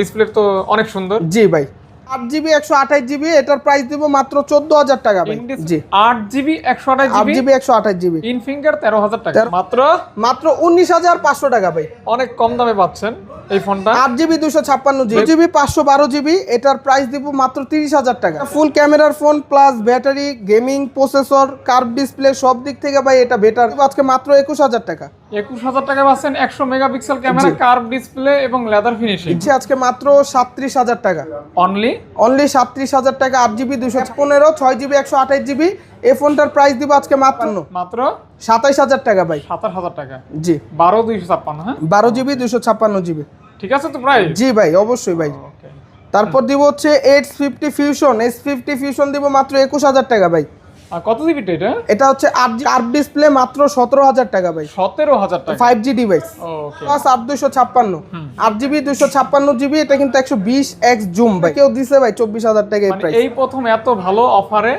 Display তো অনেক সুন্দর। জি ভাই। আট জিবি একশো আঠাশ জিবি এটার প্রাইস দিব মাত্র চোদ্দ হাজার টাকা জি। আট জিবি একশো আঠাশ জিবি জিবি একশো আঠাশ জিবি। ইন ফিঙ্গার তেরো হাজার টাকা। মাত্র মাত্র উনিশ হাজার পাঁচশো টাকা ভাই। অনেক কম দামে পাচ্ছেন এই ফোনটা। আট জিবি দুশো ছাপ্পান্ন জিবি জিবি পাঁচশো বারো জিবি এটার প্রাইস দিব মাত্র তিরিশ হাজার টাকা। ফুল ক্যামেরার phone plus battery gaming processor curve display সব দিক থেকে ভাই এটা বেটার আজকে মাত্র একুশ হাজার টাকা। একুশ হাজার টাকা পাচ্ছেন একশো মেগাপিক্সেল ক্যামেরা কার্ভ ডিসপ্লে এবং লেদার ফিনিশিং। দিচ্ছি আজকে মাত্র সাতত্রিশ হাজার টাকা। অনলি অনলি সাতত্রিশ হাজার টাকা আট জিবি দুশো পনেরো ছয় জিবি একশো আঠাশ জিবি। এই ফোনটার প্রাইস দিব আজকে মাত্র মাত্র? সাতাইশ হাজার টাকা ভাই। সাতাশ হাজার টাকা। জি। বারো দুইশো ছাপ্পান্ন হ্যাঁ? বারো জিবি দুশো ছাপ্পান্ন জিবি। ঠিক আছে তো প্রায় জি ভাই অবশ্যই ভাই। তারপর দিব হচ্ছে edge fifty fusion S fifty fusion দিব মাত্র একুশ হাজার টাকা ভাই। আর কত জিবিটা এটা? এটা হচ্ছে জি কার্ভ ডিসপ্লে মাত্র সতেরো হাজার টাকা ভাই। সতেরো হাজার টাকা। Five G device okay plus আট দুশো ছাপ্পান্ন। আট জিবি দুশো ছাপ্পান্ন জিবি এটা কিন্তু একশো বিশ এক্স জুম ভাই। কেউ দিছে ভাই চব্বিশ হাজার টাকা এই মানে প্রাইস এই প্রথম এত ভালো অফারে।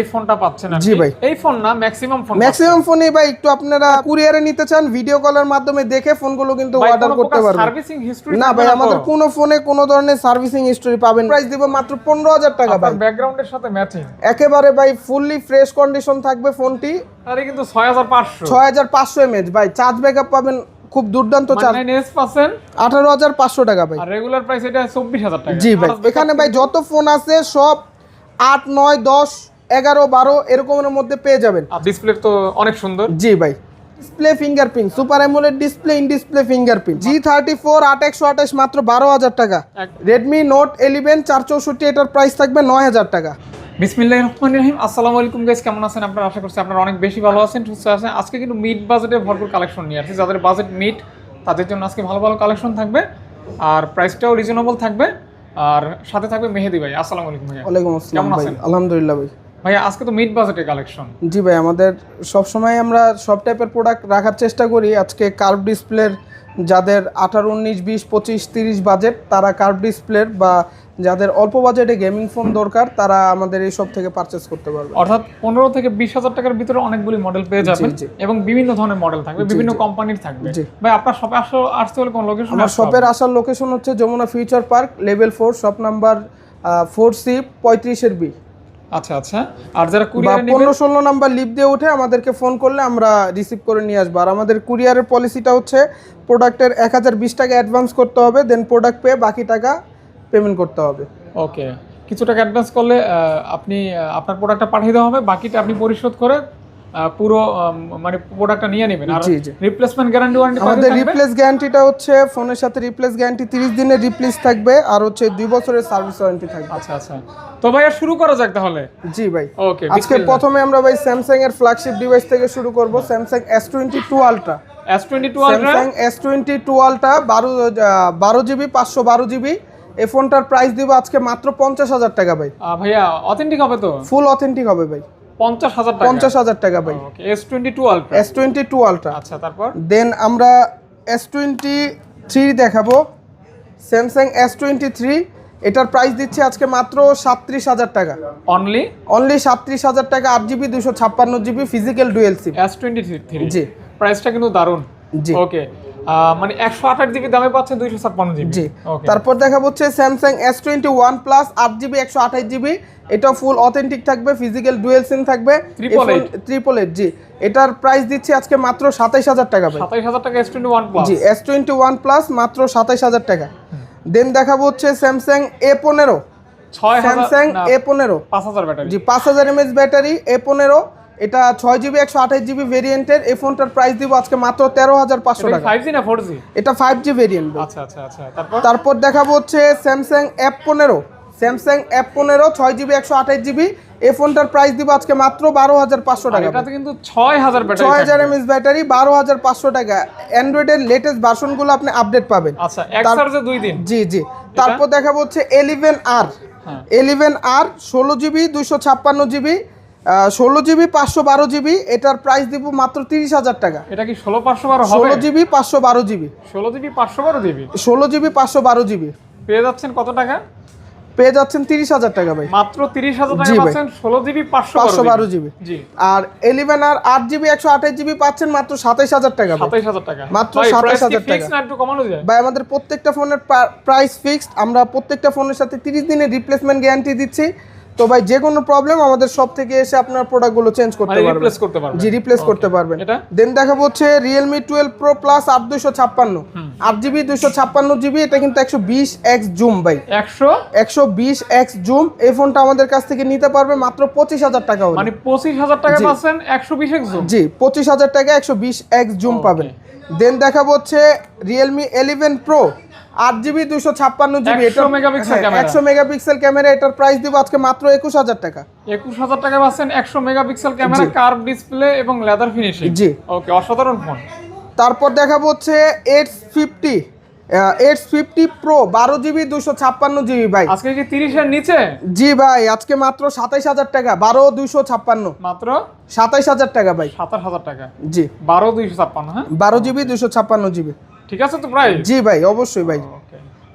এই ফোনটা পাচ্ছেন জি ভাই। এই ফোন না ম্যাক্সিমাম ফোন ম্যাক্সিমাম ফোনে ভাই একটু আপনারা কুরিয়ারে নিতে চান ভিডিও কলের মাধ্যমে দেখে ফোনগুলো কিন্তু অর্ডার করতে পারবেন। সার্ভিসিং হিস্ট্রি না ভাই আমাদের কোনো ফোনে কোনো ধরনের সার্ভিসিং হিস্টোরি পাবেন। প্রাইস দিব মাত্র পনেরো হাজার টাকা ভাই। ব্যাকগ্রাউন্ডের সাথে ম্যাচিং একেবারে ভাই ফুললি ফ্রেশ কন্ডিশন থাকবে ফোনটি। আরে কিন্তু ছয় হাজার পাঁচশো। হাজার পাঁচশো এমএচ ভাই চার্জ ব্যাকআপ পাবেন খুব দুর্দান্ত চার্জ এস পাচ্ছেন? আঠারো হাজার পাঁচশো টাকা ভাই। আর রেগুলার প্রাইস এটা চব্বিশ হাজার টাকা। জি ভাই এখানে ভাই যত ফোন আছে সব আট নয় দশ এগারো বারো এরকমের মধ্যে পেয়ে যাবেন। ডিসপ্লে তো অনেক সুন্দর। জি ভাই display fingerprint super AMOLED display in display fingerprint G thirty four আট একশো আঠাশ মাত্র বারো হাজার টাকা। রেডমি নোট ইলেভেন চার চৌষট্টি এটার প্রাইস থাকবে নয় হাজার টাকা। বিসমিল্লাহির রহমানির রহিম। আসসালামু আলাইকুম গাইস কেমন আছেন আপনারা? আশা করছি আপনারা অনেক বেশি ভালো আছেন সুস্থ আছেন। আজকে কিন্তু মিড বাজেটে ভরপুর কালেকশন নিয়ে আসছি। যাদের বাজেট মিড তাদের জন্য আজকে ভালো ভালো কালেকশন থাকবে। আর প্রাইসটাও রিজনেবল থাকবে। আর সাথে থাকবে মেহেদি ভাই। আসসালামু আলাইকুম ভাইয়া। ওয়ালাইকুম আসসালাম কেমন ভাই? আছেন? আলহামদুলিল্লাহ ভাই। ভাইয়া আজকে তো মিড বাজেটের কালেকশন জি ভাই আমাদের সবসময় আমরা সব টাইপের প্রোডাক্ট রাখার চেষ্টা করি। আজকে কার্ভ ডিসপ্লের যাদের আঠারো উনিশ বিশ পঁচিশ তিরিশ বাজেট তারা কার্ভ ডিসপ্লের বা যাদের অল্প বাজেটে গেমিং ফোন দরকার তারা আমাদের এই সব থেকে পারচেস করতে পারবে। অর্থাৎ পনেরো থেকে বিশ হাজার টাকার ভিতরে অনেকগুলি মডেল পেয়ে যাবেন। এবং বিভিন্ন ধরনের মডেল থাকবে বিভিন্ন কোম্পানির থাকবে। ভাই আপনার শপে আসো আসতে হলে কোন লোকেশন আমার শপের আসার লোকেশন হচ্ছে Jamuna Future Park level four shop number four C পঁয়ত্রিশের বি আচ্ছা আচ্ছা। আর যারা কুরিয়ার পনেরো ষোলো নাম্বার লিপ দিয়ে উঠে আমাদেরকে ফোন করলে আমরা রিসিভ করে নিয়ে আসব। আর আমাদের কুরিয়ারের পলিসিটা হচ্ছে প্রোডাক্টের এক হাজার বিশ টাকা অ্যাডভান্স করতে হবে দেন প্রোডাক্ট পেয়ে বাকি টাকা পেমেন্ট করতে হবে। ওকে কিছু টাকা অ্যাডভান্স করলে আপনি আপনার প্রোডাক্টটা পাঠিয়ে দেওয়া হবে বাকিটা আপনি পরিশোধ করে পুরো মানে প্রোডাক্টটা নিয়ে নেবেন। আর। রিপ্লেসমেন্ট গ্যারান্টি ওয়ারেন্টি আমাদের রিপ্লেস গ্যারান্টিটা হচ্ছে ফোনের সাথে রিপ্লেস গ্যারান্টি তিরিশ দিনের রিপ্লেস থাকবে আর হচ্ছে দুই বছরের সার্ভিস ওয়ারেন্টি থাকবে। আচ্ছা আচ্ছা। তো ভাইয়া শুরু করা যাক তাহলে? জি ভাই। ওকে আজকে প্রথমে আমরা ভাই স্যামসাং এর ফ্ল্যাগশিপ ডিভাইস থেকে শুরু করব Samsung S twenty two ultra S twenty two ultra Samsung S twenty two ultra বারো বারো জিবি পাঁচশো বারো জিবি এই ফোনটার প্রাইস দিব আজকে মাত্র পঞ্চাশ হাজার টাকা ভাই। ভাইয়া অথেন্টিক হবে তো? ফুল অথেন্টিক হবে ভাই। পঞ্চাশ হাজার পঞ্চাশ হাজার টাকা ভাই। S twenty two ultra S twenty two ultra আচ্ছা তারপর? দেন আমরা এস টোয়েন্টি থ্রি দেখাবো। স্যামসাং এস টোয়েন্টি থ্রি এটার প্রাইস দিচ্ছে আজকে মাত্র সাতত্রিশ হাজার টাকা। অনলি অনলি সাতত্রিশ হাজার টাকা আট জিবি দুশো ছাপ্পান্ন GB physical dual SIM S twenty three জি। প্রাইসটা কিন্তু দারুণ। জি। ওকে মানে একশো আঠাশ জিবি দামে পাচ্ছেন দুইশো ছাপ্পান্ন জিবি জি। তারপর দেখা হচ্ছে Samsung S twenty one plus আট জিবি একশো আঠাশ জিবি এটা ফুল অথেন্টিক থাকবে ফিজিক্যাল ডুয়েল সিম থাকবে। ট্রিপল এইট জি। এটার প্রাইস দিচ্ছি আজকে মাত্র সাতাইশ হাজার টাকা সাতাইশ হাজার টাকা S twenty one G S twenty one plus মাত্র সাতাইশ হাজার টাকা। দেন দেখাবো হচ্ছে স্যামসাং এ পনেরো। স্যামসাং এ পনেরো। পাঁচ হাজার ব্যাটারি জি পাঁচ হাজার এমএচ ব্যাটারি এ পনেরো। এটা ছয় জিবি একশো আঠাশ জিবি ভেরিয়েন্টের এই ফোনটার প্রাইস দিব আজকে মাত্র তেরো হাজার পাঁচশো টাকা। ফাইভ জি না ফোর জি এটা ফাইভ জি ভেরিয়েন্ট আচ্ছা আচ্ছা আচ্ছা তারপর? দেখাবো হচ্ছে স্যামসাং এফ পনেরো। স্যামসাং এফ পনেরো ছয় জিবি একশো আঠাশ জিবি এই ফোনটার প্রাইস দিব আজকে মাত্র বারো হাজার পাঁচশো টাকা। এটাতে কিন্তু ছয় হাজার ছয় হাজার এমএস ব্যাটারি বারো হাজার পাঁচশো টাকা। অ্যান্ড্রয়েডের লেটেস্ট ভার্সনগুলো আপনি আপডেট পাবেন। আচ্ছা দুই দিন। জি জি। তারপর দেখাবো হচ্ছে এলিভেন আর। এলিভেন আর ষোলো জিবি দুইশো ছাপ্পান্ন জিবি ষোলো জিবি পাঁচশো বারো জিবি এটার প্রাইস দিব মাত্র তিরিশ হাজার টাকা। এটা কি ষোলো পাঁচশো বারো ষোলো জিবি পাঁচশো বারো জিবি। ষোলো জিবি পাঁচশো বারো জিবি? ষোলো জিবি পাঁচশো বারো জিবি। পেয়ে যাচ্ছেন কত টাকা? পেয়ে যাচ্ছেন তিরিশ হাজার টাকা ভাই। মাত্র তিরিশ হাজার টাকা পাচ্ছেন ষোলো জিবি পাঁচশো পাঁচশো বারো জিবি। আর এলিভেন আর আট জিবি একশো আঠাশ জিবি পাচ্ছেন মাত্র সাতাইশ হাজার টাকা সাতাইশ হাজার টাকা। মাত্র ভাই, 27,000 price কি টাকা। একটু কমানো যায়? ভাই আমাদের প্রত্যেকটা ফোনের প্রাইস ফিক্সড আমরা প্রত্যেকটা ফোনের সাথে তিরিশ দিনের রিপ্লেসমেন্ট গ্যারান্টি দিচ্ছি। তো ভাই যে কোনো প্রবলেম আমাদের সব থেকে এসে আপনার প্রোডাক্টগুলো চেঞ্জ করতে মানে পারবেন রিপ্লেস করতে পারবেন জি রিপ্লেস করতে পারবেন। এটা? দেন দেখাবো হচ্ছে দুশো ছাপ্পান্ন। আট জিবি দুশো ছাপ্পান্ন জিবি এটা কিন্তু একশো বিশ এক্স জুম ভাই। একশো? একশো বিশ এক্স জুম এই ফোনটা আমাদের কাছ থেকে নিতে পারবে মাত্র পঁচিশ হাজার টাকা হলে। মানে পঁচিশ হাজার টাকা জি। পাচ্ছেন একশো বিশ একশো জি পঁচিশ হাজার টাকা একশো বিশ এক্স জুম পাবেন। দেন দেখাবো হচ্ছে রিয়েলমি এলিভেন প্রো আট জিবি দুশো ছাপ্পান্ন জিবি 100 মেগাপিক্সেল ক্যামেরা। একশো মেগাপিক্সেল ক্যামেরা এটার প্রাইস দিব আজকে মাত্র একুশ হাজার টাকা। একুশ হাজার টাকা পাচ্ছেন একশো মেগাপিক্সেল ক্যামেরা। কার্ভ ডিসপ্লে এবং লেদার ফিনিশিং জি। ওকে অসাধারণ ফোন তারপর দেখাবো হচ্ছে edge fifty edge fifty pro বারো জিবি দুশো ছাপ্পান্ন জিবি ভাই। আজকে কি তিরিশের নিচে? জি ভাই আজকে মাত্র সাতাইশ হাজার টাকা বারো দুশো ছাপ্পান্ন। মাত্র? সাতাইশ হাজার টাকা ভাই। সাতাশ হাজার টাকা। জি। বারো দুইশো ছাপ্পান্ন হ্যাঁ? বারো জিবি দুশো ছাপ্পান্ন জিবি। ঠিক আছে তো প্রাইস জি ভাই অবশ্যই ভাই।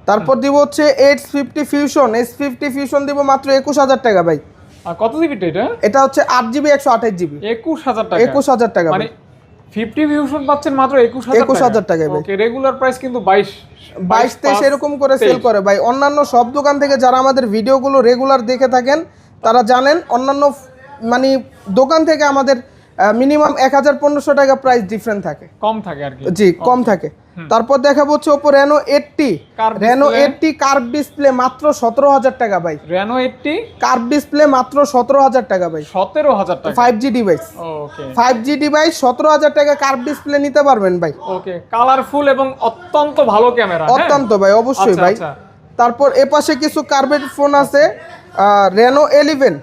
তারপর দিব হচ্ছে edge fifty fusion S fifty fusion দিব মাত্র একুশ হাজার টাকা ভাই। আর কত জিবিটা এটা? এটা হচ্ছে আট জিবি একশো আঠাশ জিবি একুশ হাজার টাকা। একুশ হাজার টাকা মানে ফিফটি ভিউশন পাচ্ছেন মাত্র একুশ হাজার 21,000 টাকায় ভাই। ওকে রেগুলার প্রাইস কিন্তু বাইশ। বাইশ তেইশ এরকম করে সেল করে ভাই। অন্যান্য সব দোকান থেকে যারা আমাদের ভিডিওগুলো রেগুলার দেখে থাকেন তারা জানেন অন্যান্য মানে দোকান থেকে আমাদের মিনিমাম এক হাজার পনেরোশো টাকা প্রাইস ডিফারেন্ট থাকে। কম থাকে আর কি। জি কম থাকে। তারপর দেখাবো হচ্ছে Oppo Reno eight T Reno eight T curve display মাত্র সতেরো হাজার টাকা ভাই। রেনো এইটটি কার্ভ ডিসপ্লে মাত্র সতেরো হাজার টাকা ভাই। সতেরো হাজার টাকা? Five G device five G device সতেরো হাজার টাকা কার্ভ ডিসপ্লে নিতে পারবেন ভাই। ওকে কালারফুল এবং অত্যন্ত ভালো ক্যামেরা অত্যন্ত ভাই অবশ্যই আচ্ছা, ভাই। আচ্ছা। তারপর এপাশে কিছু কার্বেট ফোন আছে রেনো এলিভেন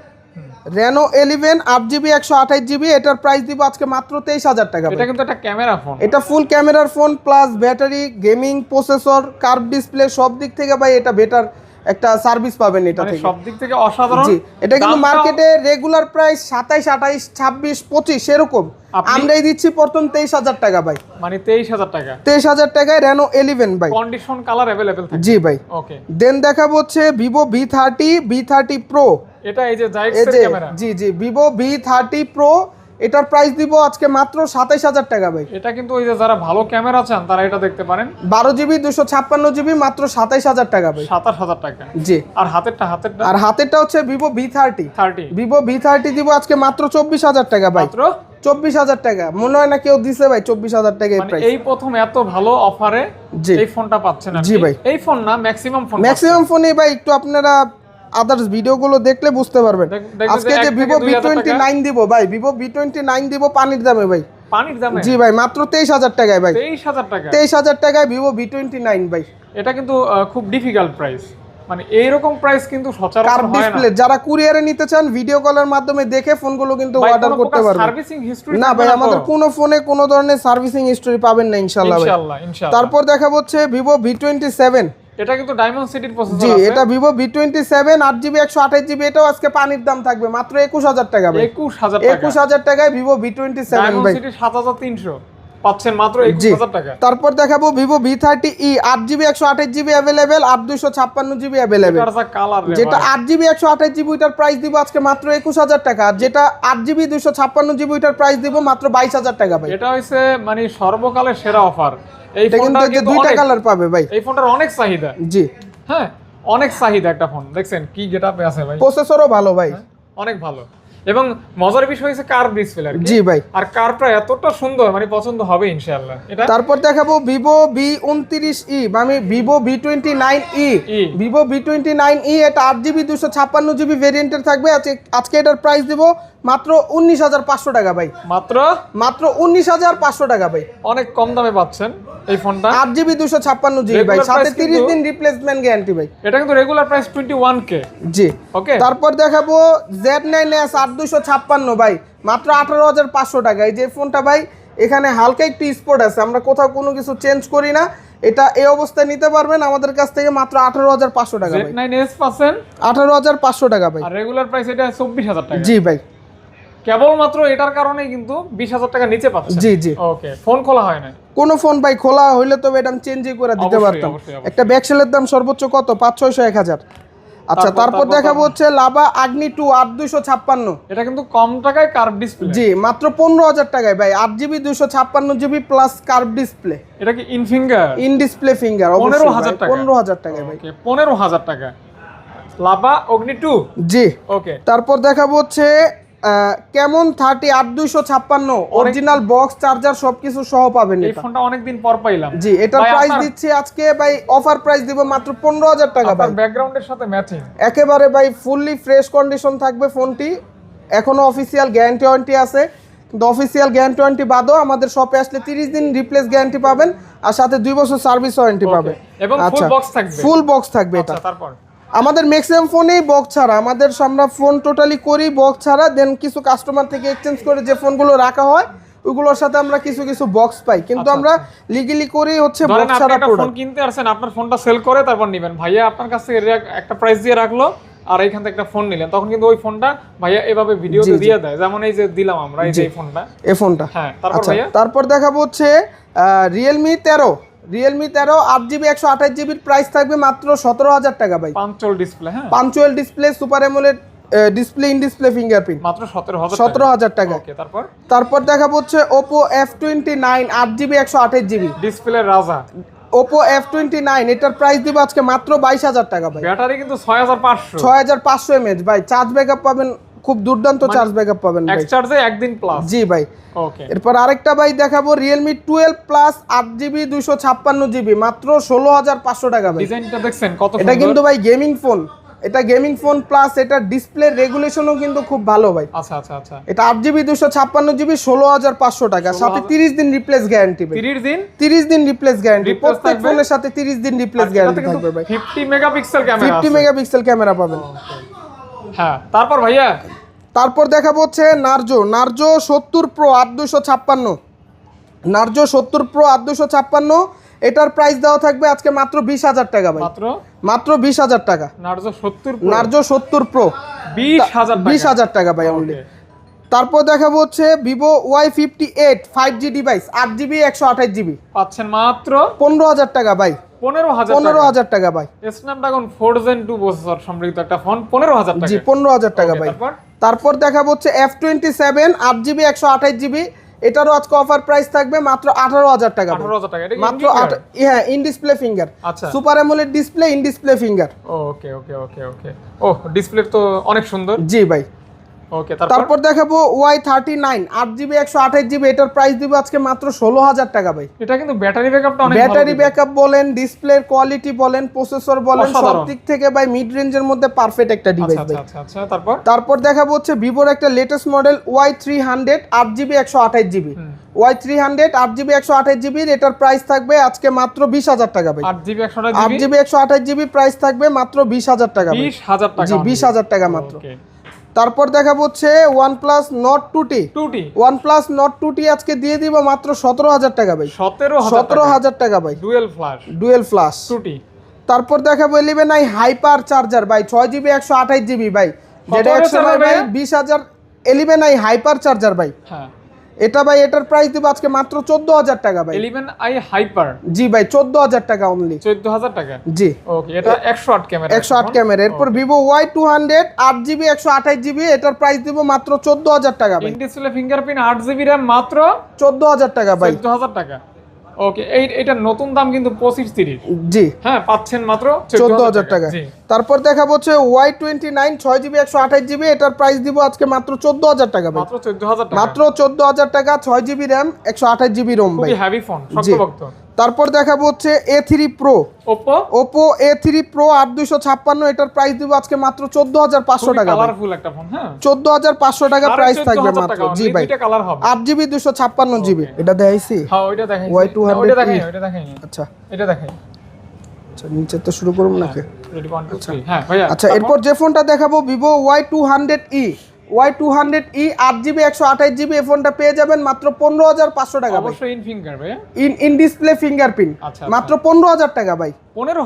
রেনো এলিভেন আট জিবি একশো আঠাশ জিবি এটার প্রাইস দিব আজকে মাত্র তেইশ হাজার টাকা এটা কিন্তু একটা ক্যামেরা ফোন এটা ফুল ক্যামেরার phone plus battery gaming processor curve display সব দিক থেকে ভাই এটা বেটার একটা সার্ভিস পাবেন এটা মানে থেকে। সব দিক থেকে অসাধারণ। জি এটা কিন্তু মার্কেটে রেগুলার প্রাইস সাতাইশ আঠাইশ ছাব্বিশ পঁচিশ এরকম। আমরাই দিচ্ছি প্রথম তেইশ হাজার টাকা ভাই। মানে তেইশ হাজার টাকা। তেইশ হাজার টাকায় রেনো এলিভেন ভাই। কন্ডিশন কালার অ্যাভেলেবেল থাকে। জি ভাই। ওকে দেন দেখাবো হচ্ছে থার্টি ভি থার্টি প্রো এটা এই যে জাইক্সের ক্যামেরা জি জি ভি থার্টি প্রো এটার প্রাইস দিব আজকে মাত্র সাতাইশ হাজার টাকা ভাই। এটা কিন্তু ওই যে যারা ভালো ক্যামেরা চান তারা এটা দেখতে পারেন। বারো জিবি দুশো ছাপ্পান্ন জিবি মাত্র সাতাইশ হাজার টাকা ভাই। সাতাশ হাজার টাকা। জি। আর হাতেরটা হাতেরটা? আর হাতেরটা হচ্ছে Vivo V thirty thirty Vivo V thirty দিব আজকে মাত্র চব্বিশ হাজার টাকা ভাই। মাত্র? চব্বিশ হাজার টাকা। মনে হয় না কেউ দিছে ভাই চব্বিশ হাজার টাকা এই মানে প্রথম এত ভালো অফারে। এই ফোনটা পাচ্ছেন জি ভাই। এই ফোন না ম্যাক্সিমাম ফোন ম্যাক্সিমাম ফোনে ভাই একটু আপনারা আদার্স ভিডিওগুলো দেখলে বুঝতে পারবেন। আজকে যে ভিভো ভি টোয়েন্টি নাইন দিব ভাই ভিভো ভি টোয়েন্টি নাইন দিব পানির দামে ভাই। পানির দামে? জি ভাই মাত্র তেইশ হাজার টাকায় ভাই। তেইশ হাজার টাকা তেইশ হাজার টাকায় ভিভো ভি টোয়েন্টি নাইন ভাই। এটা কিন্তু খুব ডিফিকাল্ট প্রাইস মানে এইরকম প্রাইস কিন্তু সচরাচর হয় না। ডিসপ্লে যারা কুরিয়ারে নিতে চান ভিডিও কলের মাধ্যমে দেখে ফোনগুলো কিন্তু অর্ডার করতে পারবেন। সার্ভিসিং হিস্ট্রি না ভাই আমাদের কোনো ফোনে কোনো ধরনের সার্ভিসিং হিস্টরি পাবেন না ইনশাল্লাহ ইনশাআল্লাহ ইনশাআল্লাহ। তারপর দেখা হচ্ছে ভিভো ভি টোয়েন্টি সেভেন এটা কিন্তু ডায়মন্ড সিটির প্রসেসর জি এটা জিবি একশো আঠাশ জিবি এটাও আজকে পানির দাম থাকবে মাত্র একুশ হাজার টাকা ভাই। 21000 টাকা। একুশ হাজার টাকায় Vivo V twenty seven diamond ভাই সিটি 7300 পাচ্ছেন মাত্র টাকা। তারপর দেখাবো ভিভো ভি থার্টি ই আট জিবি একশো আঠাশ জিবি অ্যাভেলেবেল আট দুশো ছাপ্পান্ন জিবি অ্যাভেলেবেল যেটা আট জিবি একশো আঠাশ জিবি ওইটার প্রাইস দিব আজকে মাত্র একুশ হাজার টাকা। যেটা আট জিবি দুশো ছাপ্পান্ন জিবি ওইটার প্রাইস দিব মাত্র বাইশ হাজার টাকা ভাই। এটা হইছে মানে সর্বকালের সেরা অফার এই এটা কিন্তু যে দুইটা কালার পাবে ভাই। এই ফোনটার অনেক চাহিদা। জি। হ্যাঁ অনেক চাহিদা একটা ফোন দেখছেন কি গেটআপে আছে ভাই। প্রসেসরও ভালো ভাই। অনেক ভালো। এবং মজার বিষয় হচ্ছে কার ডিসপ্লে জি ভাই। আর কারটা এতটা সুন্দর মানে পছন্দ হবে ইনশাআল্লাহ। এটা? তারপর দেখাবো ভিভো বি উনত্রিশ ই মানে Vivo V twenty nine E Vivo V twenty nine E এটা আট জিবি দুশো ছাপ্পান্ন জিবি ভেরিয়েন্টের থাকবে। আজকে আজকে এটার প্রাইস দিব মাত্র উনিশ হাজার পাঁচশো টাকা ভাই। মাত্র? মাত্র উনিশ হাজার পাঁচশো টাকা ভাই। অনেক কম দামে পাচ্ছেন এই ফোনটা। আট জিবি দুশো ছাপ্পান্ন জিবি ভাই। সাথে তিরিশ দিন রিপ্লেসমেন্ট গ্যারান্টি ভাই। এটা কিন্তু regular price twenty one K জি। ওকে তারপর দেখাবো জেড নাইন এস আট দুশো ছাপ্পান্ন ভাই। মাত্র আঠারো হাজার পাঁচশো টাকা। এই যে ফোনটা ভাই এখানে হালকা একটু স্পোর্ট আছে। আমরা কোথাও কোনো কিছু চেঞ্জ করি না। এটা এই অবস্থায় নিতে পারবেন। আমাদের কাছ থেকে মাত্র আঠারো হাজার পাঁচশো টাকা আঠারো হাজার পাঁচশো টাকা ভাই। রেগুলার প্রাইস এটা চব্বিশ হাজার টাকা। জি ভাই। কেবলমাত্র এটার কারণে কিন্তু বিশ হাজার টাকা নিচে পাচ্ছেন জি জি। ওকে ফোন খোলা হয় না কোনো ফোন ভাই খোলা হইলে তবে এটা চেঞ্জই করে দিতে পারতাম। একটা ব্যাকসেলের দাম সর্বোচ্চ কত? পাঁচ ছয়শো এক হাজার। আচ্ছা তারপর দেখাবো হচ্ছে লাভা আগ্নি টু আট দুইশো ছাপ্পান্ন। এটা কিন্তু কম টাকায় কার্ভ ডিসপ্লে জি মাত্র পনেরো হাজার টাকায় ভাই। আট জিবি দুইশো ছাপ্পান্ন জিবি প্লাস কার্ভ ডিসপ্লে এটা কি in finger in display finger 15,000 টাকা। পনেরো হাজার টাকায় ভাই। পনেরো হাজার টাকা লাভা অগ্নি টু জি। ওকে তারপর দেখাবো হচ্ছে কেমন থার্টি আট দুইশো ছাপ্পান্ন অরিজিনাল বক্স চার্জার সবকিছু সহ পাবেন এই ফোনটা অনেকদিন পর পাইলাম। জি এটার প্রাইস দিচ্ছি আজকে ভাই অফার প্রাইস দিব মাত্র পনেরো হাজার টাকা ভাই। ব্যাকগ্রাউন্ডের সাথে ম্যাচিং একেবারে ভাই ফুললি ফ্রেশ কন্ডিশন থাকবে ফোনটি। এখনও অফিসিয়াল গ্যারান্টি ওয়ারেন্টি আছে। কিন্তু অফিসিয়াল গ্যারান্টি ওয়ারেন্টি বাদও আমাদের শপে আসলে তিরিশ দিন রিপ্লেস গ্যারান্টি পাবেন আর সাথে দুই বছর সার্ভিস ওয়ারেন্টি পাবেন। এবং ফুল বক্স থাকবে। ফুল বক্স থাকবে এটা। আচ্ছা তারপর? আমাদের ম্যাক্সিমাম ফোনেই বক্স ছাড়া আমাদের আমরা ফোন টোটালি করি বক্স ছাড়া দেন কিছু কাস্টমার থেকে এক্সচেঞ্জ করে যে ফোনগুলো রাখা হয় ওইগুলোর সাথে আমরা কিছু কিছু বক্স পাই। কিন্তু আমরা লিগেলি করি হচ্ছে আচ্ছা, বক্স ছাড়া ফোন কিনতে আসছেন আপনার ফোনটা সেল করে তারপর নেবেন। ভাইয়া আপনার কাছ থেকে একটা প্রাইস দিয়ে রাখল আর এইখান থেকে একটা ফোন নিলেন। তখন কিন্তু ওই ফোনটা ভাইয়া এভাবে ভিডিওতে দিয়ে দেয়। যেমন এই যে দিলাম আমরা এই যে ফোনটা এই ফোনটা হ্যাঁ তারপর আচ্ছা ভাইয়া? তারপর দেখাবো হচ্ছে রিয়েলমি তেরো। রিয়েলমি তেরো আট জিবি একশো আঠাশ জিবির প্রাইস থাকবে মাত্র সতেরো হাজার টাকা ভাই। পাঁচল ডিসপ্লে হ্যাঁ। Punch hole display super AMOLED display in display fingerprint মাত্র সতেরো হাজার সতেরো হাজার টাকা। তারপর? তারপর দেখাবো হচ্ছে ওপো এফ টোয়েন্টি নাইন আট জিবি একশো আঠাশ জিবি ডিসপ্লে রাজা ওপো এফ টোয়েন্টি নাইন এটার প্রাইস দিব আজকে মাত্র বাইশ হাজার টাকা ভাই। ব্যাটারি কিন্তু ছয় হাজার পাঁচশো। ছয় হাজার পাঁচশো এমএচ ভাই চার্জ ব্যাকআপ পাবেন খুব দুর্দান্ত চার্জ ব্যাকআপ পাবেন এক চার্জে একদিন প্লাস জি ভাই। ওকে এরপর আরেকটা ভাই দেখাবো রিয়েলমি টুয়েলভ প্লাস আট জিবি দুইশো ছাপ্পান্ন জিবি মাত্র ষোলো হাজার পাঁচশো টাকা ভাই। ডিজাইনটা দেখছেন কত এটা কিন্তু ভাই গেমিং ফোন এটা গেমিং ফোন প্লাস এটা ডিসপ্লে রেগুলেশনও কিন্তু খুব ভালো ভাই। আচ্ছা আচ্ছা আচ্ছা। এটা আট জিবি দুশো ছাপ্পান্ন জিবি ষোলো হাজার পাঁচশো টাকা। সাথে তিরিশ দিন রিপ্লেস গ্যারান্টি ভাই। তিরিশ দিন? তিরিশ দিন রিপ্লেস গ্যারান্টি প্রত্যেক ফোনের সাথে তিরিশ দিন রিপ্লেস গ্যারান্টি থাকবে ভাই। Fifty megapixel camera fifty megapixel camera পাবেন। হ্যাঁ। তারপর ভাইয়া? তারপর দেখাবো হচ্ছে নার্জো। নার্জো সত্তর প্রো আট দুশো ছাপ্পান্ন। নার্জো সত্তর প্রো আট দুশো ছাপ্পান্ন। এটার প্রাইস দেওয়া থাকবে আজকে মাত্র বিশ হাজার টাকা ভাই। মাত্র? মাত্র বিশ হাজার টাকা। নার্জো সত্তর নার্জো সত্তর প্রো বিশ হাজার বিশ হাজার টাকা ভাই অনলি তারপর দেখাবো হচ্ছে Vivo Y fifty eight five G device আট জিবি একশো আঠাশ জিবি পাচ্ছেন মাত্র পনেরো হাজার টাকা ভাই। পনেরো হাজার পনেরো হাজার টাকা ভাই। Snapdragon four gen two processor সমৃদ্ধ একটা ফোন পনেরো হাজার টাকা। জি পনেরো হাজার টাকা ভাই। তারপর? দেখাবো হচ্ছে এফ টোয়েন্টি সেভেন আট জিবি একশো আঠাশ জিবি এটারও আজকে অফার প্রাইস থাকবে মাত্র আঠারো হাজার টাকা মাত্র? হ্যাঁ ইন ডিসপ্লে ফিঙ্গার আচ্ছা। Super AMOLED display in display finger okay okay okay okay O display তো অনেক সুন্দর। জি ভাই। ওকে তারপর? দেখাবো ওয়াই থার্টি নাইন আট জিবি একশো আঠাশ জিবি এটার প্রাইস দিব আজকে মাত্র ষোলো হাজার টাকা ভাই। এটা কিন্তু ব্যাটারি ব্যাকআপটা অনেক ব্যাটারি ব্যাকআপ বলেন ডিসপ্লের কোয়ালিটি বলেন প্রসেসর বলেন সব দিক থেকে ভাই মিড রেঞ্জের মধ্যে পারফেক্ট একটা ডিভাইস আচ্ছা ভাই। আচ্ছা আচ্ছা তারপর? তারপর দেখাবো হচ্ছে ভিভোর একটা latest model Y three hundred আট জিবি একশো আঠাশ জিবি ওয়াই থ্রি হান্ড্রেড আট জিবি একশো আঠাশ জিবির এটার প্রাইস থাকবে আজকে মাত্র বিশ হাজার টাকা ভাই। আট জিবি একশো আট জিবি একশো আঠাশ জিবি প্রাইস থাকবে মাত্র বিশ হাজার টাকা বিশ হাজার টাকা বিশ হাজার টাকা মাত্র। তারপর দেখাবো হচ্ছে one plus Nord two T two T one plus Nord two T আজকে দিয়ে দিব মাত্র সতেরো হাজার টাকা ভাই। সতেরো সতেরো হাজার টাকা ভাই। ডুয়েল ফ্লাস ডুয়েল ফ্লাশ টুটি তারপর দেখাবো এলিবে নাই হাইপার চার্জার ভাই ছয় জিবি একশো আঠাশ জিবি ভাই। যেটা একশো এক ভাই বিশ হাজার এলিবে নাই হাইপার চার্জার ভাই। হ্যাঁ। এটা ভাই এটার প্রাইস দিব আজকে মাত্র চোদ্দ হাজার টাকা ভাই। ইলেভেন আই হাইপার জি ভাই চোদ্দ হাজার টাকা অনলি চোদ্দ হাজার টাকা? জি। ওকে এটা একশো আট ক্যামেরা একশো আট ক্যামেরা। এরপর ভিভো ওয়াই টু হান্ড্রেড আট জিবি একশো আঠাশ জিবি এটার প্রাইস দিব মাত্র চোদ্দ হাজার টাকা ভাই। ডিসপ্লে ফিঙ্গারপ্রিন্ট আট জিবি র্যাম মাত্র চোদ্দ হাজার টাকা ভাই। চোদ্দ হাজার টাকা। ওকে এই এটা নতুন দাম কিন্তু পঁচিশ তিরিশ। জি। হ্যাঁ পাচ্ছেন মাত্র চোদ্দ হাজার টাকা। তারপর দেখাবো হচ্ছে ওয়াই টোয়েন্টি নাইন ছয় জিবি একশো আঠাশ জিবি এটার প্রাইস দিব আজকে মাত্র চোদ্দ হাজার টাকা ভাই। মাত্র চোদ্দ হাজার টাকা। মাত্র চোদ্দ হাজার টাকা ছয় জিবি র্যাম ROM আঠাশ জিবি রোম ভাই। খুবই হেভি ফোন। শক্তভক্ত তারপর দেখাবো হচ্ছে A three pro Oppo Oppo A three pro আট দুইশো ছাপ্পান্ন এটার প্রাইস দিব আজকে মাত্র চোদ্দ হাজার পাঁচশো টাকা হ্যাঁ। চোদ্দ হাজার পাঁচশো টাকা প্রাইস থাকবে মাত্র। জি ভাই। আট জিবি দুশো ছাপ্পান্ন জিবি। এটা দেখাইছি? হ্যাঁ ওইটা দেখাই Y200 ওইটা দেখাই ওইটা দেখাই আচ্ছা। এটা দেখাই আচ্ছা নিচে তো শুরু করব নাকি? টু থ্রি হ্যাঁ আচ্ছা এরপর যে ফোনটা দেখাবো Vivo Y two hundred E Y two hundred E আট জিবি একশো আঠাশ জিবি এই ফোনটা পেয়ে যাবেন মাত্র পনেরো হাজার পাঁচশো টাকা অবশ্যই in finger in in display fingerprint মাত্র পনেরো হাজার টাকা ভাই। পনেরো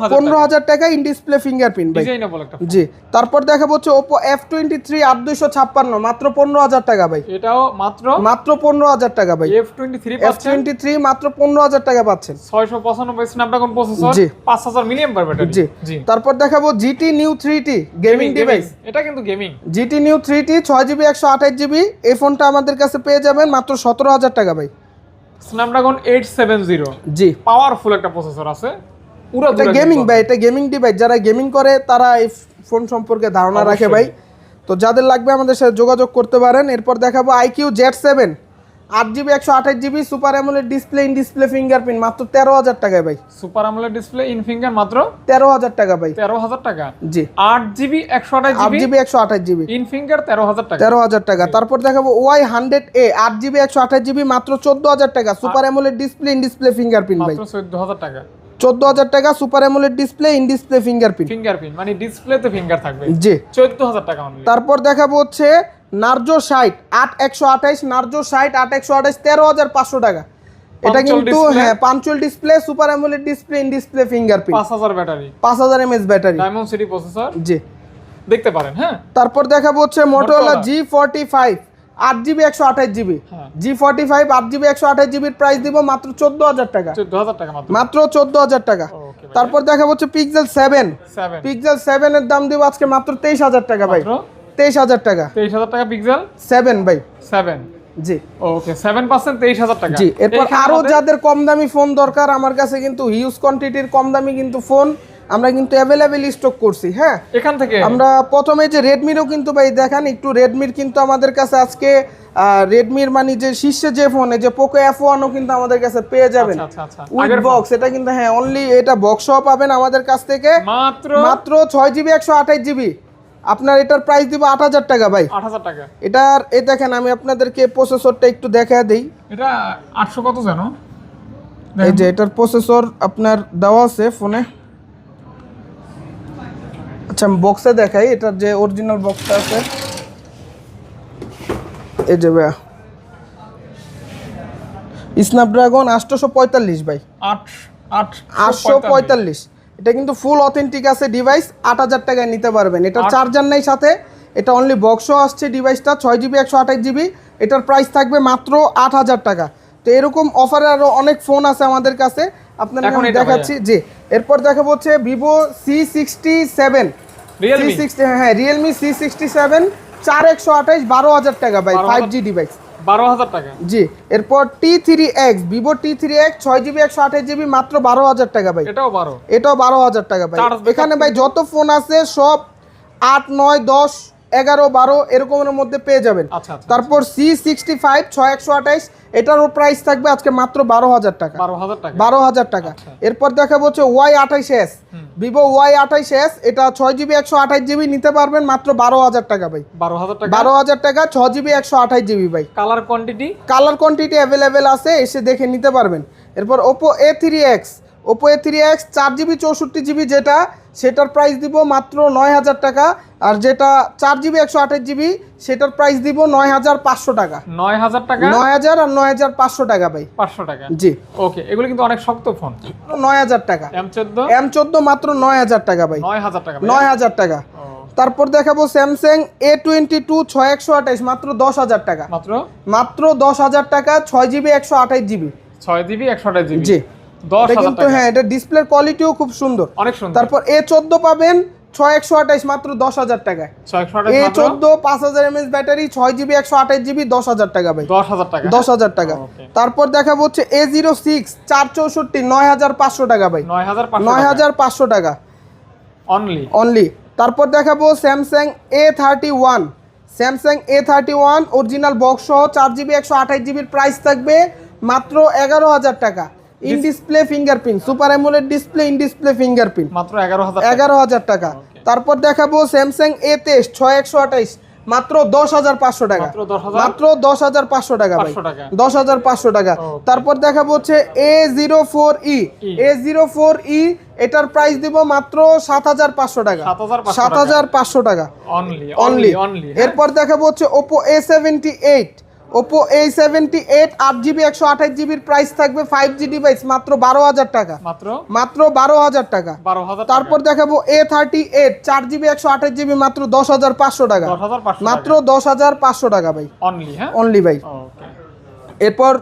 হাজার টাকা। ইন ডিসপ্লে ফিঙ্গারপ্রিন্ট ভাই। ডিজাইনেবল একটা phone। জি। তারপর দেখা হচ্ছে ওপো এফ টোয়েন্টি থ্রি আট দুইশো ছাপ্পান্ন মাত্র পনেরো হাজার টাকা ভাই। এটাও মাত্র? মাত্র পনেরো হাজার টাকা ভাই। F twenty three F twenty three মাত্র পনেরো হাজার টাকা পাচ্ছেন। ছয়শো পঁচানব্বই স্ন্যাপড্রাগন প্রসেসর জি। পাঁচ হাজার মিলিয়ন পার ব্যাটারি জি। জি। তারপর দেখাবো GT neo three T gaming device এটা কিন্তু gaming GT neo three T ছয় জিবি একশো আঠাশ জিবি এই ফোনটা আমাদের কাছে পেয়ে যাবেন মাত্র সতেরো হাজার টাকা ভাই। স্ন্যাপড্রাগন এইট সেভেন জিরো জি। পাওয়ারফুল একটা প্রসেসর আছে। এটা গেমিং ভাই এটা গেমিং ডিভাইস যারা গেমিং করে তারা এই ফোন সম্পর্কে ধারণা রাখে ভাই। তো যাদের লাগবে আমাদের সাথে যোগাযোগ করতে পারেন। এরপর দেখাবো আইকিউ জেড সেভেন আট জিবি একশো আঠাশ GB super AMOLED display in display fingerprint মাত্র তেরো হাজার টাকায় ভাই। সুপার আমলের ডিসপ্লে ইন ফিঙ্গার মাত্র? তেরো হাজার টাকা ভাই। তেরো হাজার টাকা? জি। আট জিবি একশো আঠাশ আট জিবি জিবি একশো আঠাশ জিবি ইন ফিঙ্গার তেরো হাজার টাকা। তেরো হাজার টাকা। তারপর দেখাবো ওয়াই হান্ড্রেড এ আট জিবি একশো আঠাশ জিবি মাত্র চোদ্দ হাজার টাকা। Super AMOLED display in display fingerprint ভাই। চোদ্দ হাজার টাকা। চোদ্দ হাজার টাকা super AMOLED display in display fingerprint fingerprint মানে ডিসপ্লেতে ফিঙ্গার থাকবে। জি। চোদ্দ হাজার টাকা তারপর দেখাবো হচ্ছে নার্জো ষাট আট একশো আঠাইশ নার্জো ষাট আট একশো আঠাইশ তেরো হাজার পাঁচশো টাকা। এটা কিন্তু হ্যাঁ punch hole display super AMOLED display in display fingerprint পাঁচ হাজার ব্যাটারি। পাঁচ হাজার MS battery. Dimensity processor জি। দেখতে পারেন হ্যাঁ। তারপর দেখাবো হচ্ছে মোটোলা জি ফর্টি ফাইভ আট জিবি একশো আঠাশ জিবি। জি ফর্টি ফাইভ আট জিবি একশো আঠাশ জিবির প্রাইস দিব মাত্র চোদ্দ হাজার টাকা। মাত্র। চোদ্দ হাজার টাকা। তারপর দেখা হচ্ছে পিক্সেল সেভেন সেভেন পিক্সেল সেভেনের দাম দিব আজকে মাত্র তেইশ হাজার টাকা ভাই। তেইশ হাজার টাকা। তেইশ হাজার টাকা পিক্সেল সেভেন ভাই। সেভেন জি। ওকে সেভেন পার্সেন্ট তেইশ হাজার টাকা। জি এরপর আরও যাদের কম দামি ফোন দরকার আমার কাছে কিন্তু হিউজ কোয়ান্টিটির কম দামি কিন্তু ফোন আমরা কিন্তু অ্যাভেলেবেল স্টক করছি হ্যাঁ? এখান থেকে? আমরা প্রথমে যে রেডমিরও কিন্তু ভাই দেখান একটু রেডমির কিন্তু আমাদের কাছে আজকে রেডমির মানে যে শীর্ষে যে ফোনে যে পোকো এফ ওয়ানও কিন্তু আমাদের কাছে পেয়ে যাবেন। আচ্ছা আচ্ছা। আচ্ছা উইথ বক্স এটা কিন্তু হ্যাঁ অনলি এটা বক্সও পাবেন আমাদের কাছ থেকে। মাত্র? মাত্র ছয় জিবি একশো আঠাশ জিবি আপনার এটার প্রাইস দিব আট হাজার টাকা ভাই। আট হাজার টাকা। এটার এ দেখেন আমি আপনাদেরকে প্রসেসরটা একটু দেখা দিই। এটা আটশো কত জানো এই যে এটার প্রসেসর আপনার দেওয়া আছে ফোনে আচ্ছা আমি বক্সে দেখাই এটার যে অরিজিনাল বক্সটা আছে। এই যে ভাইয়া। স্ন্যাপড্রাগন আটশোশো পঁয়তাল্লিশ ভাই। আট আট আটশো পঁয়তাল্লিশ। এটা কিন্তু ফুল অথেন্টিক আছে ডিভাইস আট হাজার টাকায় নিতে পারবেন। এটা চার্জার নেই সাথে এটা অনলি বক্সও আসছে ডিভাইসটা ছয় জিবি একশো আঠাশ জিবি এটার প্রাইস থাকবে মাত্র আট হাজার টাকা। তো এরকম অফারে আরও অনেক ফোন আছে আমাদের কাছে। আপনাদের এখন দেখাচ্ছি জি। এরপর দেখাবো হচ্ছে ভিভো সি সিক্সটি সেভেন হ্যাঁ রিয়েলমি সি সিক্সটি সেভেন চার একশো আঠাশ বারো হাজার টাকা ভাই 12,000 ফাইভ জি ডিভাইস বারো হাজার টাকা। জি এরপর T three X Vivo T three X ছয় জিবি একশো আঠাশ জিবি মাত্র বারো হাজার টাকা ভাই। এটাও বারো। এটাও বারো হাজার টাকা ভাই। এখানে ভাই যত ফোন আছে সব আট নয় দশ এগারো বারো এরকমের মধ্যে পেয়ে যাবেন। আচ্ছা আচ্ছা। তারপর সি সিক্সটি ফাইভ ছয় একশো আঠাইশ এটারও প্রাইস থাকবে আজকে মাত্র বারো হাজার টাকা। বারো হাজার টাকা। আচ্ছা। এরপর দেখাবো হচ্ছে ওয়াই আঠাইশ এস ভিভো ওয়াই আঠাইশ এস এটা ছয় জিবি একশো আঠাইশ জিবি নিতে পারবেন মাত্র বারো হাজার টাকা ভাই। বারো হাজার টাকা? বারো হাজার টাকা ছ জিবি একশো আঠাইশ জিবি ভাই। Colour quantity colour quantity available আছে এসে দেখে নিতে পারবেন। এরপর Oppo A three X Oppo A three X চার জিবি চৌষট্টি জিবি যেটা সেটার প্রাইস দিব মাত্র নয় হাজার টাকা। আর যেটা চার জিবি একশো আঠাশ জিবি সেটার প্রাইস দিব নয় হাজার পাঁচশো টাকা। নয় হাজার টাকা? নয় হাজার আর নয় হাজার পাঁচশো টাকা ভাই। পাঁচশো টাকা? জি। ওকে এগুলো কিন্তু অনেক শক্ত ফোন নয় হাজার টাকা। এম চোদ্দ? এম চোদ্দ মাত্র নয় হাজার টাকা ভাই। নয় হাজার টাকা নয় হাজার টাকা। তারপর দেখাবো স্যামসাং এ টোয়েন্টি টু ছয় একশো আঠাইশ মাত্র দশ হাজার টাকা। মাত্র? মাত্র দশ হাজার টাকা ছয় জিবি একশো আঠাইশ জিবি। ছয় জিবি একশো আঠাশ জিবি। জি। কিন্তু হ্যাঁ এটা ডিসপ্লের কোয়ালিটিও খুব সুন্দর। অনেক সুন্দর। তারপর এ চোদ্দ পাবেন ছয় একশো আঠাইশ মাত্র দশ হাজার টাকায়। এ চোদ্দ পাঁচ হাজার এমএস ব্যাটারি ছয় জিবি একশো আঠাইশ জিবি দশ হাজার টাকা ভাই। দশ হাজার টাকা? দশ হাজার টাকা। তারপর দেখাবো হচ্ছে এ জিরো সিক্স চার চৌষট্টি নয় হাজার পাঁচশো টাকা ভাই। নয় হাজার পাঁচশো টাকা। অনলি অনলি তারপর দেখাবো Samsung A thirty one Samsung A thirty one original box সহ চার জিবি একশো আঠাশ জিবির প্রাইস থাকবে মাত্র এগারো হাজার টাকা। In display fingerprint super AMOLED display in display fingerprint মাত্র এগারো হাজার এগারো হাজার টাকা। তারপর দেখাবো স্যামসাং এ তেইশ ছয় একশো আঠাইশ মাত্র দশ হাজার পাঁচশো টাকা। মাত্র দশ হাজার? পাঁচশো টাকা ভাই। 500 টাকা। দশ হাজার পাঁচশো টাকা। তারপর দেখাবো হচ্ছে A zero four E. A zero four E এটার প্রাইস দিব মাত্র সাত হাজার পাঁচশো টাকা। 7,500 সাত হাজার পাঁচশো টাকা। অনলি অনলি অনলি এরপর দেখাবো হচ্ছে Oppo A seventy eight Oppo A seventy eight আট জিবি একশো আঠাশ জিবির প্রাইস থাকবে ফাইভ জি ডিভাইস মাত্র বারো হাজার টাকা। মাত্র? মাত্র বারো হাজার টাকা। বারো হাজার তারপর দেখাবো এ থার্টি এইট চার জিবি একশো আঠাশ জিবি মাত্র দশ হাজার পাঁচশো টাকা। মাত্র দশ হাজার পাঁচশো টাকা ভাই। অনলি হ্যাঁ? অনলি ভাই। এরপর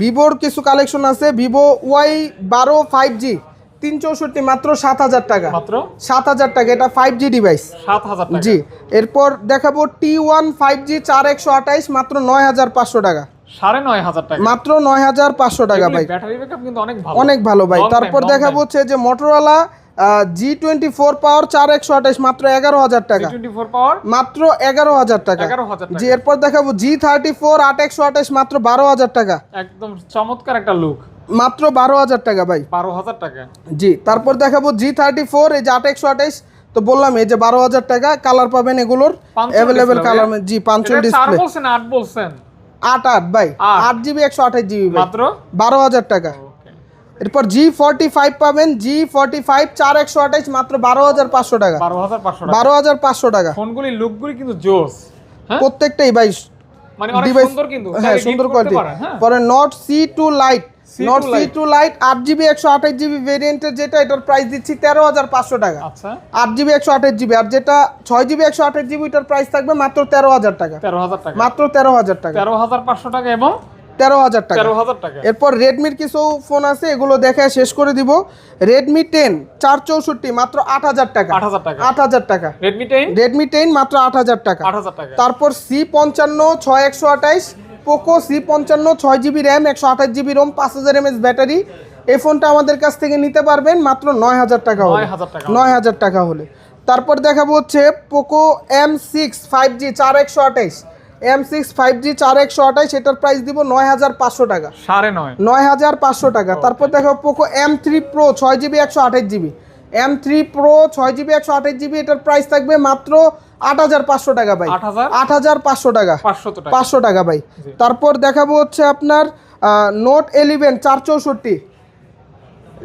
ভিভোর কিছু কালেকশন আছে। ভিভো ওয়াই বারো ফাইভ জি তিন চৌষট্টি মাত্র সাত হাজার টাকা। মাত্র? সাত হাজার টাকা এটা ফাইভ জি ডিভাইস সাত হাজার টাকা। জি এরপর দেখাবো টি ওয়ান ফাইভ জি চার একশো আঠাইশ মাত্র নয় হাজার পাঁচশো টাকা। সাড়ে নয় হাজার টাকা। মাত্র নয় হাজার পাঁচশো টাকা ভাই। ব্যাটারি ব্যাকআপ কিন্তু অনেক ভালো। অনেক ভালো ভাই। তারপর দেখাবো হচ্ছে যে মোটরওয়ালা জি টোয়েন্টি ফোর পাওয়ার চার একশো আঠাইশ মাত্র এগারো হাজার টাকা। মাত্র এগারো হাজার টাকা। জি এরপর দেখাবো জি থার্টি ফোর আট একশো আঠাইশ মাত্র বারো হাজার টাকা। একদম চমৎকার একটা লুক মাত্র বারো হাজার টাকা ভাই। বারো হাজার টাকা। জি তারপর দেখাবো জি থার্টি ফোর এই যে আট একশো আঠাইশ তো বললাম এই যে বারো হাজার টাকা কালার পাবেন এগুলোর অ্যাভেলেবেল কালার জি পাঁচশো ডিসপ্লে বলছেন আট বলছেন? আট আট ভাই। আট। জিবি একশো আঠাশ জিবি মাত্র? বারো হাজার টাকা। এরপর জি ফর্টি ফাইভ পাবেন জি ফর্টি ফাইভ চার একশো আঠাইশ মাত্র বারো হাজার পাঁচশো টাকা। বারো হাজার পাঁচশো টাকা। ফোনগুলি লুকগুলি কিন্তু জোস। হ্যাঁ? প্রত্যেকটাই ভাই। মানে ডিভাইস সুন্দর কিন্তু। হ্যাঁ সুন্দর কোয়ালিটি হ্যাঁ। পরে Nord C two lite C2 Nord C. Two lite আট জিবি একশো আঠাশ জিবি ভেরিয়েন্টের যেটা এটার প্রাইস দিচ্ছি তেরো হাজার পাঁচশো টাকা আচ্ছা আট জিবি একশো আঠাশ জিবি আর যেটা ছয় জিবি একশো আঠাশ জিবি এটার প্রাইস থাকবে মাত্র তেরো হাজার টাকা তেরো হাজার টাকা মাত্র তেরো হাজার টাকা তেরো হাজার পাঁচশো টাকা এবং তেরো হাজার টাকা টাকা এরপর রেডমির কিছু ফোন আছে এগুলো দেখে শেষ করে দিব রেডমি টেন চার চৌষট্টি মাত্র আট হাজার টাকা আট হাজার টাকা আট হাজার টাকা রেডমি টেন রেডমি টেন মাত্র আট হাজার টাকা আট হাজার টাকা তারপর সি পঞ্চান্ন ছয় একশো আঠাইশ পোকো সি পঞ্চান্ন ছয় জিবি র্যাম একশো আঠাশ জিবি রোম পাঁচ হাজার এমএস ব্যাটারি। এই ফোনটা আমাদের কাছ থেকে নিতে পারবেন মাত্র নয় হাজার টাকা হলে। নয় হাজার টাকা হলে। তারপর দেখাবো হচ্ছে Poco M six five G চার একশো আঠাইশ এম সিক্স ফাইভ জি চার একশো আঠাইশ এটার প্রাইস দিব নয় হাজার পাঁচশো টাকা। সাড়ে নয়। নয় হাজার পাঁচশো টাকা। তারপর দেখাবো পোকো এম থ্রি প্রো ছয় জিবি একশো আঠাশ জিবি। এম থ্রি প্রো ছয় জিবি একশো আঠাশ জিবি এটার প্রাইস থাকবে মাত্র আট হাজার পাঁচশো টাকা ভাই। আট হাজার? পাঁচশো টাকা। পাঁচশো টাকা। ভাই। তারপর দেখাবো হচ্ছে আপনার নোট এলিভেন চার চৌষট্টি।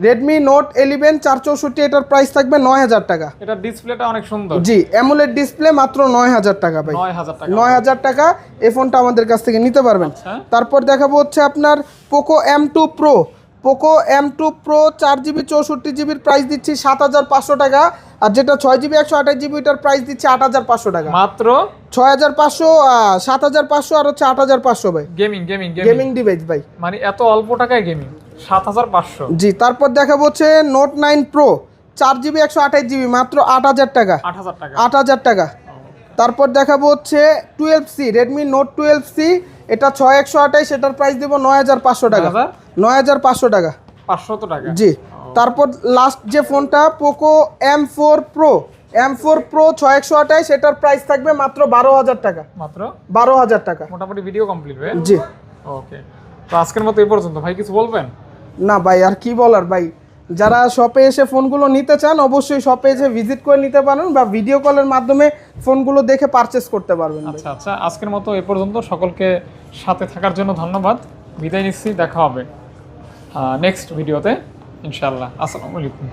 রেডমি নোট এলিভেন চার চৌষট্টি এটার প্রাইস থাকবে নয় হাজার টাকা। এটা ডিসপ্লেটা অনেক সুন্দর। জি অ্যামুলেট ডিসপ্লে মাত্র নয় হাজার টাকা ভাই। নয় হাজার টাকা। এই ফোনটা আমাদের কাছ থেকে নিতে পারবেন। আচ্ছা। তারপর দেখাবো হচ্ছে আপনার Poco M two pro Poco M two pro চার জিবি চৌষট্টি জিবির প্রাইস দিচ্ছি সাত হাজার পাঁচশো টাকা আর যেটা ছয় জিবি একশো আঠাশ জিবি ওটার প্রাইস দিচ্ছি আট হাজার পাঁচশো টাকা। মাত্র? ছয় হাজার পাঁচশো সাত হাজার পাঁচশো আর হচ্ছে আট হাজার পাঁচশো ভাই। গেমিং গেমিং গেমিং ডিভাইস ভাই। মানে এত অল্প টাকায় গেমিং সাত হাজার পাঁচশো। জি তারপর দেখাবো হচ্ছে নোট নাইন প্রো চার জিবি একশো আঠাশ জিবি মাত্র আট হাজার টাকা। আট হাজার টাকা। আট হাজার টাকা। তারপর দেখাবো হচ্ছে twelve C Redmi Note twelve C এটা ছয় একশো আঠাইশ এটার প্রাইস দেবো নয় হাজার পাঁচশো টাকা। নয় হাজার পাঁচশো টাকা। পাঁচশো টাকা? জি। তারপর লাস্ট যে ফোনটা Poco M four pro M four pro ছয় একশো আঠাইশ এটার প্রাইস থাকবে মাত্র বারো হাজার টাকা। মাত্র? বারো হাজার টাকা। মোটামুটি ভিডিও কমপ্লিট ভাই জি। ওকে তো আজকের মতো এই পর্যন্ত ভাই কিছু বলবেন? না ভাই আর কি বলার ভাই? যারা শপে এসে ফোনগুলো নিতে চান, অবশ্যই শপে এসে ভিজিট করে নিতে পারেন বা ভিডিও কলের মাধ্যমে ফোনগুলো দেখে পারচেস করতে পারবেন আচ্ছা আচ্ছা আজকের মতো এ পর্যন্ত। সকলকে সাথে থাকার জন্য ধন্যবাদ। বিদায় নিচ্ছি, দেখা হবে নেক্সট ভিডিওতে ইনশাল্লাহ আসসালামু আলাইকুম।